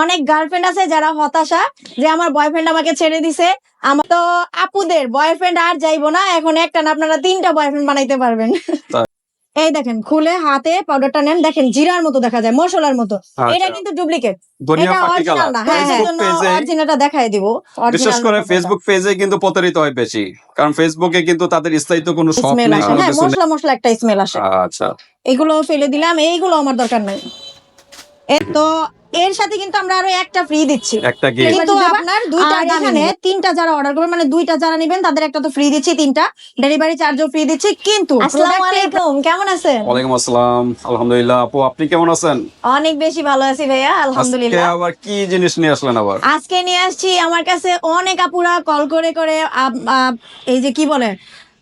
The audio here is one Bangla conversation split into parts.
অনেক গার্লফ্রেন্ড আছে যারা হতাশা যে আমার বয়ফ্রেন্ড আমাকে ছেড়ে দিছে। আমার তো আপুদের বয়ফ্রেন্ড আর যাইবো না এখন একটা না আপনারা তিনটা বয়ফ্রেন্ড বানাইতে পারবেন। এই দেখেন খুলে হাতে পাউডারটা নেন দেখেন জিরার মতো দেখা যায় মশলার মতো। এটা কিন্তু ডুপ্লিকেট এটা অরিজিনাল না। হ্যাঁ হ্যাঁ। অরিজিনালটা দেখাই দিব। বিশেষ করে ফেসবুক পেজে কিন্তু প্রতারিত হয় বেশি। কারণ ফেসবুকে কিন্তু তাদের স্থায়িত্ব কোনো শপ স্মেল নেই। হ্যাঁ মশলা মশলা একটা স্মেল আসে। আচ্ছা। এগুলো ফেলে দিলাম এইগুলো আমার দরকার নাই। এ তো এর সাথে কিন্তু আমরা আরও একটা ফ্রি দিচ্ছি। একটা কিন্তু আপনার দুইটা এখানে তিনটা যারা অর্ডার করবেন মানে দুইটা যারা নেবেন তাদের একটা তো ফ্রি দিচ্ছি তিনটা। ডেলিভারি চার্জও ফ্রি দিচ্ছি। কিন্তু আসসালামু আলাইকুম। কেমন আছেন? ওয়ালাইকুম আসসালাম। আলহামদুলিল্লাহ। আপু আপনি কেমন আছেন? অনেক বেশি ভালো আছি ভাইয়া আজকে আলহামদুলিল্লাহ আবার কি জিনিস নিয়ে আসলেন আবার? আজকে নিয়ে আসছি আমার কাছে অনেক আপুরা কল করে করে এই যে কি বলে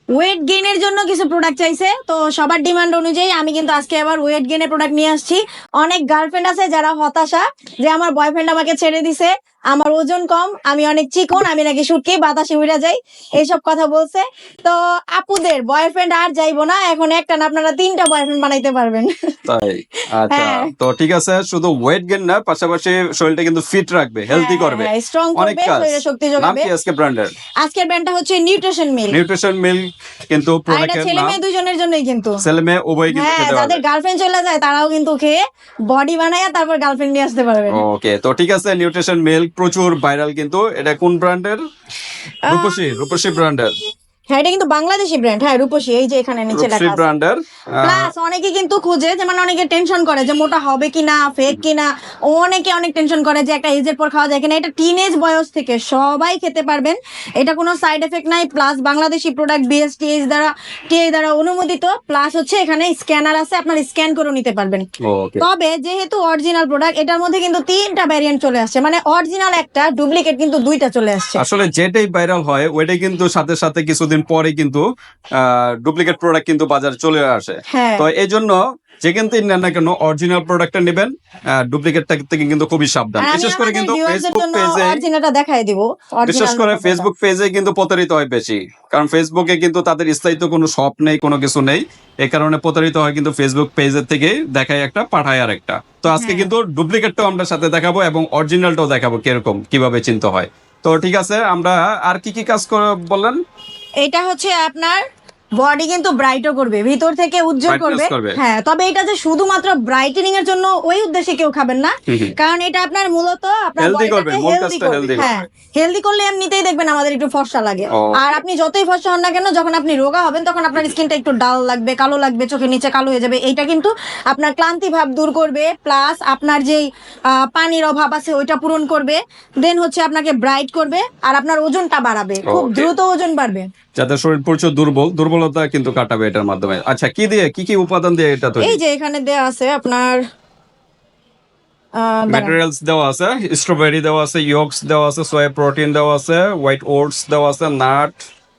ওয়েট গেইনের জন্য কিছু প্রোডাক্ট চাইছে। তো সবার ডিমান্ড অনুযায়ী আমি কিন্তু আজকে আবার ওয়েট গেইনের প্রোডাক্ট নিয়ে আসছি। অনেক গার্লফ্রেন্ড আছে যারা হতাশা যে আমার বয়ফ্রেন্ড আমাকে ছেড়ে দিছে। আমার ওজন কম আমি অনেক চিকন আমি নাকি শুটকি বাতাসে উড়ে যাই এইসব কথা বলছে। তো আপুদের বয়ফ্রেন্ড আর যাইবো না এখন একটা না আপনারা তিনটা বয়ফ্রেন্ড বানাইতে পারবেন। তাই? আচ্ছা হ্যাঁ। তো ঠিক আছে শুধু ওয়েট গেন না পাশাপাশি শরীরটা কিন্তু ফিট রাখবে হেলদি করবে। স্ট্রং হ্যাঁ, করবে শরীরে শক্তি নাম যোগাবে কি আজকে ব্র্যান্ডের আজকের ব্র্যান্ডটা হচ্ছে নিউট্রিশন মিল নিউট্রিশন মিল্ক কিন্তু প্রোডাক্টের ছেলে মেয়ে দুজনের জন্যই কিন্তু। ছেলে মেয়ে উভয় কিন্তু হ্যাঁ খেতে যাদের গার্লফ্রেন্ড চলে যায় তারাও কিন্তু খেয়ে বডি বানায় তারপর গার্লফ্রেন্ড নিয়ে আসতে পারবে ওকে তো ঠিক আছে নিউট্রিশন মিল্ক প্রচুর ভাইরাল কিন্তু। এটা কোন ব্র্যান্ডের রূপসী রূপসী ব্র্যান্ডের হ্যাঁ এটা কিন্তু বাংলাদেশি ব্র্যান্ড হ্যাঁ রূপসী এই যে এখানে নিচে লেখা আছে। ব্র্যান্ডের প্লাস অনেকে কিন্তু খুঁজে যে মানে অনেকে টেনশন করে যে মোটা হবে কিনা ফেক কিনা। অনেকে অনেক টেনশন করে যে একটা এজের পর খাওয়া যায় কিনা। এটা টিনেজ বয়স থেকে সবাই খেতে পারবেন। এটা কোনো সাইড এফেক্ট নাই। প্লাস বাংলাদেশি প্রোডাক্ট বিএসটিএস দ্বারা টিএস দ্বারা অনুমোদিত। প্লাস হচ্ছে এখানে স্ক্যানার আছে আপনার স্ক্যান করে নিতে পারবেন। তবে যেহেতু অরিজিনাল প্রোডাক্ট এটার মধ্যে কিন্তু তিনটা ভ্যারিয়েন্ট চলে আসছে। মানে অরিজিনাল একটা ডুপ্লিকেট কিন্তু দুইটা চলে আসছে। আসলে যেটাই ভাইরাল হয় ওইটাই কিন্তু সাথে সাথে কিছুদিন পরে কিন্তু ডুপ্লিকেট প্রোডাক্ট কিন্তু বাজারে চলে আসে। হ্যাঁ। তো এই জন্য যেখান থেকে নেন না কেন অরিজিনাল প্রোডাক্টটা নেবেন ডুপ্লিকেট থেকে কিন্তু খুবই সাবধান। বিশেষ করে কিন্তু ফেসবুক পেজে অরিজিনালটা দেখাই দিব বিশেষ করে ফেসবুক পেজে কিন্তু প্রতারিত হয় বেশি। কারণ ফেসবুকে কিন্তু তাদের স্থায়িত্ব কোনো শপ নেই কোনো কিছু নেই। এই কারণে প্রতারিত হয় কিন্তু ফেসবুক পেজের থেকে দেখায় একটা পাঠায় আর একটা তো আজকে হ্যাঁ। কিন্তু ডুপ্লিকেটটাও আমরা সাথে দেখাবো এবং অরিজিনালটাও দেখাবো কীরকম কীভাবে চিনতে হয়। তো ঠিক আছে আমরা আর কি কি কাজ করে বললেন? এটা হচ্ছে আপনার বডি কিন্তু ব্রাইটও করবে ভিতর থেকে উজ্জ্বল করবে। হ্যাঁ তবে এটা যে শুধুমাত্র ব্রাইটেনিং এর জন্য ওই উদ্দেশ্যে কেউ খাবেন না। কারণ এটা আপনার মূলত আপনার হেলদি করবে। হ্যাঁ হেলদি করলে এমনিতেই দেখবেন আমাদের একটু ফর্সা লাগে। আর আপনি যতই ফর্সা হন না কেন যখন আপনি রোগা হবেন তখন আপনার স্কিনটা একটু ডাল লাগবে কালো লাগবে চোখের নিচে কালো হয়ে যাবে। এটা কিন্তু আপনার ক্লান্তি ভাব দূর করবে প্লাস আপনার যেই আহ, পানির অভাব আছে ওইটা পূরণ করবে। দেন হচ্ছে আপনাকে ব্রাইট করবে আর আপনার ওজনটা বাড়াবে। খুব দ্রুত ওজন বাড়বে। যাতে শরীর প্রচুর দুর্বল দুর্বলতা কিন্তু কাটাবে এটার মাধ্যমে। আচ্ছা কি দিয়ে কি কি উপাদান দিয়ে এটা তৈরি? এই যে এখানে দেয়া আছে আপনার ম্যাটেরিয়ালস দেওয়া আছে স্ট্রবেরি দেওয়া আছে ইয়ক্স দেওয়া আছে সয়া প্রোটিন দেওয়া আছে হোয়াইট ওটস দেওয়া আছে nut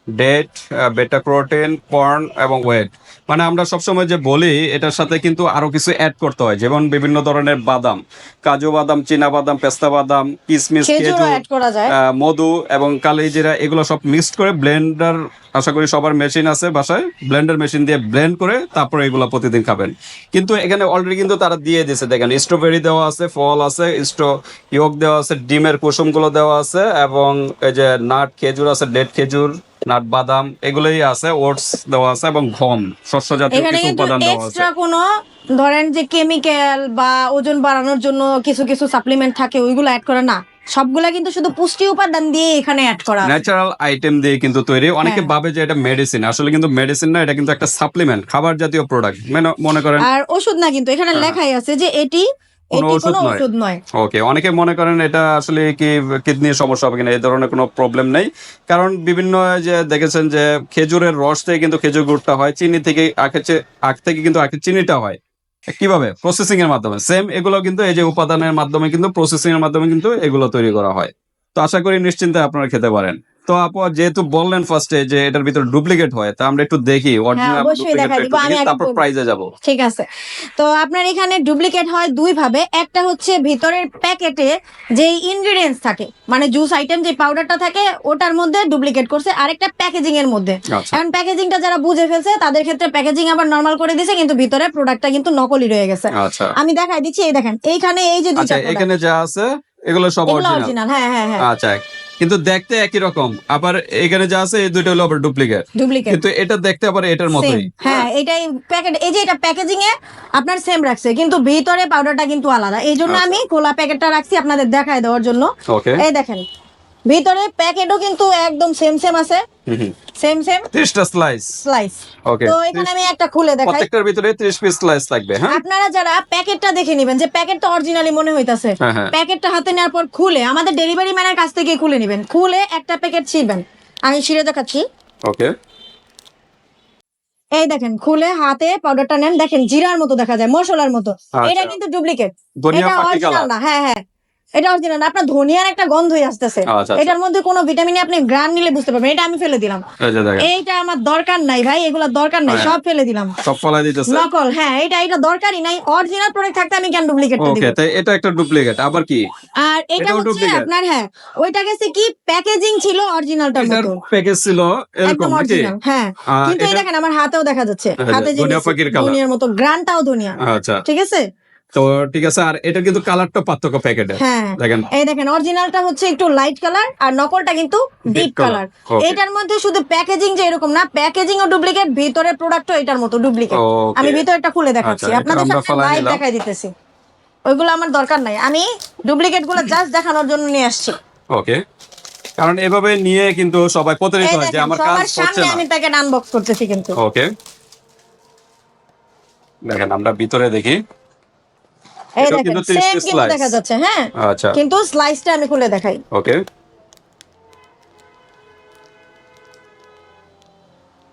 date beta protein corn এবং ওয়েট মানে আমরা সবসময় যে বলি এটার সাথে কিন্তু আরও কিছু অ্যাড করতে হয়। যেমন বিভিন্ন ধরনের বাদাম কাজু বাদাম চীনা বাদাম পেস্তা বাদাম আহ, মধু এবং কালি জিরা এগুলো সব মিক্সড করে ব্লেন্ডার আশা করি সবার মেশিন আছে বাসায় ব্লেন্ডার মেশিন দিয়ে ব্লেন্ড করে তারপরে এগুলো প্রতিদিন খাবেন। কিন্তু এখানে অলরেডি কিন্তু তারা দিয়ে দিয়েছে দেখেন স্ট্রবেরি দেওয়া আছে ফল আছে স্ট্র ইয়ক দেওয়া আছে ডিমের কুসুমগুলো দেওয়া আছে এবং এই যে নাট খেজুর আছে ডেট খেজুর নাট বাদাম এগুলোই আছে ওটস দেওয়া আছে এবং গম শস্য জাতীয় কিছু উপাদান দেওয়া আছে এক্সট্রা কোনো ধরেন যে কেমিক্যাল বা ওজন বাড়ানোর জন্য কিছু কিছু সাপ্লিমেন্ট থাকে ওইগুলো অ্যাড করা না সবগুলা কিন্তু শুধু পুষ্টি উপাদান দিয়ে এখানে অ্যাড করা। ন্যাচারাল আইটেম দিয়ে কিন্তু তৈরি অনেকে হ্যাঁ। ভাবে যে এটা মেডিসিন আসলে কিন্তু মেডিসিন না এটা কিন্তু একটা সাপ্লিমেন্ট খাবার জাতীয় প্রোডাক্ট মনে করেন আর ওষুধ না কিন্তু এখানে লেখাই আছে যে এটি হ্যাঁ। কোনো ওষুধ নয়। ওকে অনেকে মনে করেন এটা আসলে কি কিডনির সমস্যা হবে কিনা এই ধরনের কোনো প্রবলেম নেই। কারণ বিভিন্ন যে দেখেছেন যে খেজুরের রস থেকে কিন্তু খেজুর গুড়টা হয় চিনি থেকে আখের আখ থেকে কিন্তু আখের চিনিটা হয়। কীভাবে? প্রসেসিং এর মাধ্যমে। সেম এগুলো কিন্তু এই যে উপাদানের মাধ্যমে কিন্তু প্রসেসিং এর মাধ্যমে কিন্তু এগুলো তৈরি করা হয়। তো আশা করি নিশ্চিন্তে আপনারা খেতে পারেন। তো আপু যেহেতু বললেন ফার্স্টে যে এটার ভিতরে ডুপ্লিকেট হয় তা আমরা একটু দেখি অরিজিনাল হ্যাঁ, অবশ্যই দেখাই দিব। আমি তারপর প্রাইজে যাব। ঠিক আছে। তো আপনার এখানে ডুপ্লিকেট হয় দুই ভাবে একটা হচ্ছে ভিতরের প্যাকেটে যে ইনগ্রেডিয়েন্টস থাকে মানে জুস আইটেম যে পাউডারটা থাকে ওটার মধ্যে ডুপ্লিকেট করছে আরেকটা প্যাকেজিং এর মধ্যে। আচ্ছা। এখন প্যাকেজিংটা যারা বুঝে ফেলছে তাদের ক্ষেত্রে প্যাকেজিং আবার নর্মাল করে দিয়েছে কিন্তু ভিতরে প্রোডাক্টটা কিন্তু নকলি রয়ে গেছে। আচ্ছা। আমি দেখাই দিচ্ছি এই দেখেন এইখানে এই যে দুইটা আচ্ছা এখানে যা আছে এগুলো সব অরিজিনাল হ্যাঁ হ্যাঁ হ্যাঁ। আচ্ছা কিন্তু দেখতে একই রকম। আবার এখানে যা আছে এই দুটো হলো আবার ডুপ্লিকেট ডুপ্লিকেট কিন্তু এটা দেখতে আবার এটার মতোই। হ্যাঁ এটাই প্যাকেট এই যে এটা প্যাকেজিং এ আপনার সেম রাখছে কিন্তু ভিতরে পাউডারটা কিন্তু আলাদা। এই জন্য আচ্ছা। আমি খোলা প্যাকেটটা রাখছি আপনাদের দেখায় দেওয়ার জন্য। ওকে এই দেখেন ভিতরে প্যাকেটও কিন্তু একদম সেম সেম আছে। সেম সেম ত্রিশটা স্লাইস স্লাইস ওকে তো এখানে আমি একটা খুলে দেখাই। প্রত্যেকটার ভিতরে ত্রিশ পিস স্লাইস থাকবে হ্যাঁ? আপনারা যারা প্যাকেটটা দেখে নেবেন যে প্যাকেটটা অরিজিনালি মনে হইতাছে হ্যাঁ, হ্যাঁ। প্যাকেটটা হাতে নেওয়ার পর খুলে আমাদের ডেলিভারি ম্যানের কাছ থেকে খুলে নেবেন। খুলে একটা প্যাকেট ছিঁড়বেন। আমি ছিঁড়ে দেখাচ্ছি। ওকে এই দেখেন খুলে হাতে পাউডারটা নেন। দেখেন জিরার মতো দেখা যায় মশলার মতো। আচ্ছা। এটা কিন্তু ডুপ্লিকেট এটা অরিজিনাল না। হ্যাঁ হ্যাঁ। এটা অরিজিনাল না আপনার ধনিয়ার একটা গন্ধই আসতেছে। আচ্ছা, আচ্ছা। এটার মধ্যে কোনো ভিটামিন আপনি গ্রান নিলে বুঝতে পারবেন এটা আমি ফেলে দিলাম। এইটা আমার দরকার নাই ভাই এগুলা দরকার নাই হ্যাঁ। সব ফেলে দিলাম। সব ফলাই দিতেছে? নকল হ্যাঁ এটা এটা দরকারই নাই অরিজিনাল প্রোডাক্ট থাকতে আমি কেন ডুপ্লিকেটটা দিব? ওকে তাই এটা একটা ডুপ্লিকেট আবার কি? আর এটা হচ্ছে আপনার হ্যাঁ ওইটা গেছে কি প্যাকেজিং ছিল অরিজিনালটার মতো। প্যাকেজ ছিল এরকম নাকি? হ্যাঁ। কিন্তু এই দেখেন আমার হাতেও দেখা যাচ্ছে। হাতে যে ধনিয়া মতো গ্রানটাও ধনিয়া। আচ্ছা। ঠিক আছে? তো ঠিক আছে আর এটা কিন্তু কালারটা পার্থক্য প্যাকেটে হ্যাঁ দেখেন। এই দেখেন অরিজিনালটা হচ্ছে একটু লাইট কালার আর নকলটা কিন্তু ডিপ কালার. এটার মধ্যে শুধু প্যাকেজিং যে এরকম না প্যাকেজিং ও ডুপ্লিকেট ভিতরে প্রোডাক্টও এটার মতো ডুপ্লিকেট আমি ভিতরটা খুলে দেখাচ্ছি। আচ্ছা, আপনাদের সামনে লাইভ দেখাই দিতেছি। ওইগুলো আমার দরকার নাই। আমি ডুপ্লিকেটগুলো জাস্ট দেখানোর জন্য নিয়ে আসছি। ওকে কারণ এভাবে নিয়ে কিন্তু সবাই প্রতারিত হয় যে আমার কাজ হচ্ছে না। আমি প্যাকেট আনবক্স করতেছি কিন্তু। ওকে দেখেন আমরা ভিতরে দেখি। এই দেখেন সেম কিন্তু দেখা যাচ্ছে হ্যাঁ? আচ্ছা। কিন্তু স্লাইসটা আমি খুলে দেখাই। ওকে।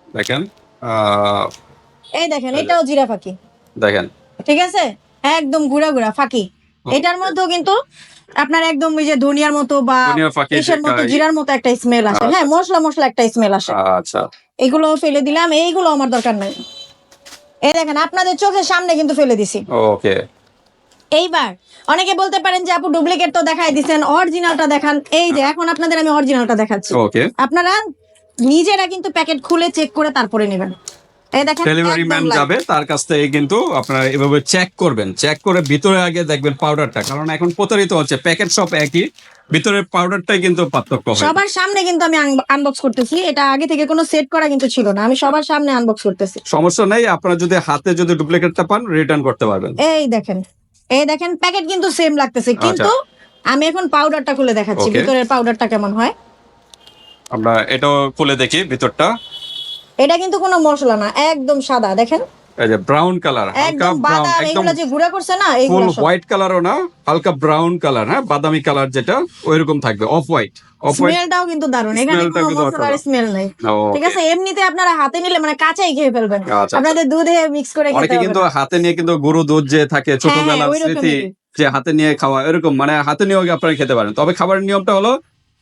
দেখেন এই দেখেন এটাও জিরা ফাঁকি। দেখেন। ঠিক আছে? একদম গুড়া গুড়া ফাঁকি। এটার মধ্যেও কিন্তু আপনার একদম ওই যে ধনিয়ার মতো বা কিসের মতো জিরার মতো একটা স্মেল আসে। হ্যাঁ মশলা মশলা একটা স্মেল আসে। আচ্ছা। এগুলো ফেলে দিলাম এইগুলো আমার দরকার নাই। এই দেখেন আপনাদের চোখের সামনে কিন্তু ফেলে দিছি। ওকে এইবার অনেকে বলতে পারেন যে আপু ডুপ্লিকেট তো দেখাই দিছেন অরিজিনালটা দেখান। এই যে এখন আপনাদের আমি অরিজিনালটা দেখাচ্ছি। ওকে আপনারা নিজেরা কিন্তু প্যাকেট খুলে চেক করে তারপরে নেবেন। এই দেখেন ডেলিভারি ম্যান যাবে তার কাছ থেকে কিন্তু আপনারা এভাবে চেক করবেন। চেক করে ভিতরে আগে দেখবেন পাউডারটা কারণ এখন প্রতারিত হচ্ছে প্যাকেট সব একই ভিতরের পাউডারটাই কিন্তু পার্থক্য সবার সামনে কিন্তু আমি আনবক্স করতেছি এটা আগে থেকে কোনো সেট করা কিন্তু ছিল না আমি সবার সামনে আনবক্স করতেছি। সমস্যা নেই আপনারা যদি হাতে যদি ডুপ্লিকেটটা পান রিটার্ন করতে পারবেন। এই দেখেন এই দেখেন প্যাকেট কিন্তু সেম লাগতেছে। কিন্তু আমি এখন পাউডারটা খুলে দেখাচ্ছি আচ্ছা। ভিতরের পাউডারটা কেমন হয়? আমরা এটাও খুলে দেখি ভিতরটা। এটা কিন্তু কোনো মশলা না একদম সাদা দেখেন। এই যে ব্রাউন কালার হালকা ব্রাউন একদম যে গুঁড়া করছে না ফুল হোয়াইট কালারও না হালকা ব্রাউন কালার হ্যাঁ বাদামি কালার যেটা ওইরকম থাকবে অফ হোয়াইট স্মেলটাও কিন্তু দারুণ এখানে কোনো কিন্তু মশলার অসাধারণ। স্মেল নাই। ঠিক আছে এমনিতে আপনারা হাতে নিলে মানে কাঁচাই খেয়ে ফেলবেন। আচ্ছা। আপনাদের দুধে মিক্স করে খেতে হবে। কিন্তু হাতে নিয়ে কিন্তু গরু দুধ যে থাকে ছোটবেলার হ্যাঁ, স্মৃতি যে হাতে নিয়ে খাওয়া এরকম মানে হাতে নিয়েও আপনারা খেতে পারেন। তবে খাবারের নিয়মটা হলো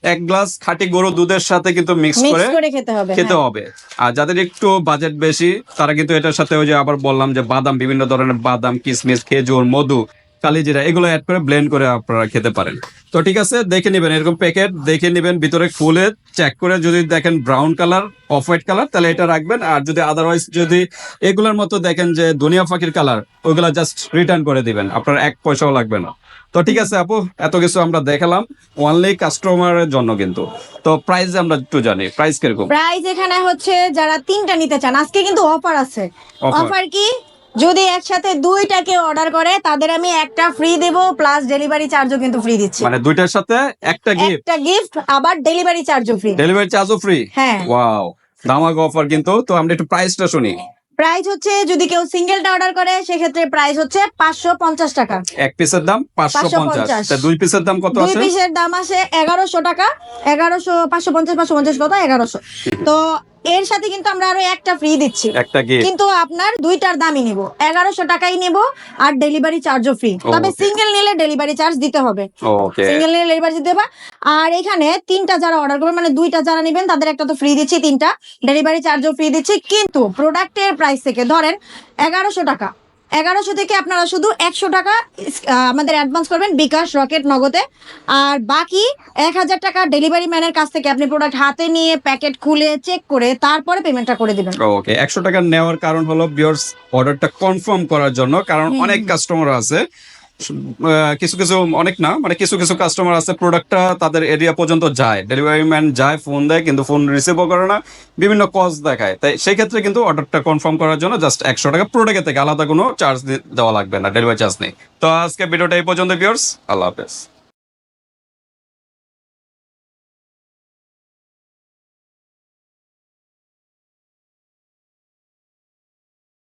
এক গ্লাস খাঁটি গরু দুধের সাথে কিন্তু মিক্স করে খেতে হবে হ্যাঁ। হবে। আর যাদের একটু বাজেট বেশি তারা কিন্তু এটার সাথে ওই যে আবার বললাম যে বাদাম বিভিন্ন ধরনের বাদাম কিশমিশ খেজুর মধু কালিজিরা এগুলো অ্যাড করে ব্লেন্ড করে আপনারা খেতে পারেন। তো ঠিক আছে দেখে নেবেন এরকম প্যাকেট দেখে নেবেন ভিতরে খুলে চেক করে যদি দেখেন brown colour off white colour তাহলে এটা রাখবেন। আর যদি আদারওয়াইজ যদি এগুলোর মতো দেখেন যে দুনিয়া ফাঁকির কালার ওইগুলা জাস্ট রিটার্ন করে দিবেন। আপনার এক পয়সাও লাগবে না। তো ঠিক আছে আপু এত কিছু আমরা দেখালাম। অনলি কাস্টমারের জন্য কিন্তু। তো প্রাইস আমরা একটু জানি প্রাইস কীরকম? প্রাইস এখানে হচ্ছে যারা তিনটা নিতে চান আজকে কিন্তু অফার আছে। অফার কি? যদি একসাথে দুইটা কেউ অর্ডার করে তাদের আমি একটা ফ্রি দেব প্লাস ডেলিভারি চার্জও কিন্তু ফ্রি দিচ্ছি। মানে দুইটার সাথে একটা গিফট একটা গিফট আবার ডেলিভারি চার্জও ফ্রি ডেলিভারি চার্জও ফ্রি হ্যাঁ। ওয়াও দামাক অফার কিন্তু। তো আমরা একটু প্রাইসটা শুনি। প্রাইস হচ্ছে যদি কেউ সিঙ্গেলটা অর্ডার করে সেক্ষেত্রে প্রাইস হচ্ছে পাঁচশো পঞ্চাশ টাকা। এক পিসের দাম পাঁচশো পঞ্চাশ। দুই পিসের দাম কত দুই পিসের দাম আসে এগারোশো টাকা। এগারোশো পাঁচশো পঞ্চাশ পাঁচশো পঞ্চাশ কত এগারোশো। তো এর সাথে কিন্তু আমরা আরও একটা ফ্রি দিচ্ছি। একটা গিফট কিন্তু আপনার দুইটার দামই নিব। এগারোশো টাকাই নিব আর ডেলিভারি চার্জও ফ্রি তবে সিঙ্গেল নিলে ডেলিভারি চার্জ দিতে হবে। ওকে সিঙ্গেল নিলে ডেলিভারি দিতে হবে। আর এখানে তিনটা যারা অর্ডার করবে মানে দুইটা যারা নেবেন তাদের একটা তো ফ্রি দিচ্ছি তিনটা। ডেলিভারি চার্জও ফ্রি দিচ্ছি। কিন্তু প্রোডাক্টের প্রাইস থেকে ধরেন এগারোশো টাকা। এগারোশো থেকে আপনারা শুধু একশো টাকা আমাদের অ্যাডভান্স করবেন বিকাশ রকেট নগদে। আর বাকি এক হাজার টাকা ডেলিভারি ম্যানের কাছ থেকে আপনি প্রোডাক্ট হাতে নিয়ে প্যাকেট খুলে চেক করে তারপরে পেমেন্টটা করে দেবেন। ওকে একশো টাকা নেওয়ার কারণ হলো বিয়ার্স অর্ডারটা কনফার্ম করার জন্য কারণ অনেক কাস্টমার আছে। কিছু কিছু অনেক না মানে কিছু কিছু কাস্টমার আছে প্রোডাক্টটা তাদের এরিয়া পর্যন্ত যায়। ডেলিভারি ম্যান যায় ফোন দেয়, কিন্তু ফোন রিসিভও করে না, বিভিন্ন কজ দেখায়। তাই সেই ক্ষেত্রে কিন্তু অর্ডারটা কনফার্ম করার জন্য জাস্ট একশো টাকা প্রোডাক্টের থেকে আলাদা কোনো চার্জ দেওয়া লাগবে না ডেলিভারি চার্জ নেই। তো আজকে ভিডিওটা এই পর্যন্ত ভিউয়ার্স আল্লাহ হাফেজ।